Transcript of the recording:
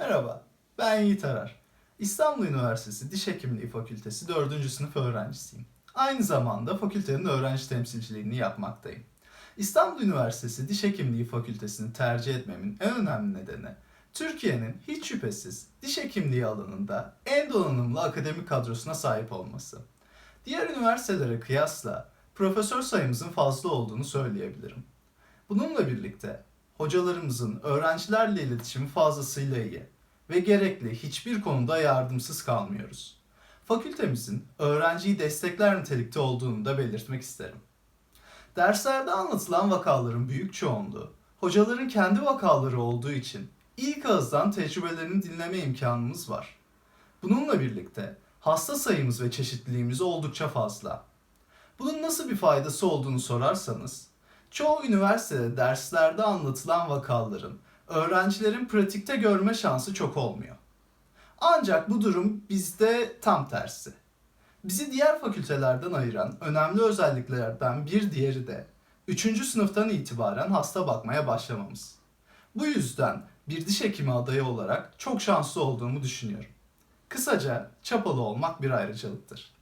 Merhaba, ben Yiğit Arar. İstanbul Üniversitesi Diş Hekimliği Fakültesi 4. sınıf öğrencisiyim. Aynı zamanda fakültenin öğrenci temsilciliğini yapmaktayım. İstanbul Üniversitesi Diş Hekimliği Fakültesini tercih etmemin en önemli nedeni, Türkiye'nin hiç şüphesiz diş hekimliği alanında en donanımlı akademik kadrosuna sahip olması. Diğer üniversitelere kıyasla profesör sayımızın fazla olduğunu söyleyebilirim. Bununla birlikte hocalarımızın öğrencilerle iletişimi fazlasıyla iyi ve gerekli hiçbir konuda yardımsız kalmıyoruz. Fakültemizin öğrenciyi destekler nitelikte olduğunu da belirtmek isterim. Derslerde anlatılan vakaların büyük çoğunluğu hocaların kendi vakaları olduğu için ilk ağızdan tecrübelerini dinleme imkanımız var. Bununla birlikte hasta sayımız ve çeşitliliğimiz oldukça fazla. Bunun nasıl bir faydası olduğunu sorarsanız, çoğu üniversitede derslerde anlatılan vakaların öğrencilerin pratikte görme şansı çok olmuyor. Ancak bu durum bizde tam tersi. Bizi diğer fakültelerden ayıran önemli özelliklerden bir diğeri de 3. sınıftan itibaren hasta bakmaya başlamamız. Bu yüzden bir diş hekimi adayı olarak çok şanslı olduğumu düşünüyorum. Kısaca çapalı olmak bir ayrıcalıktır.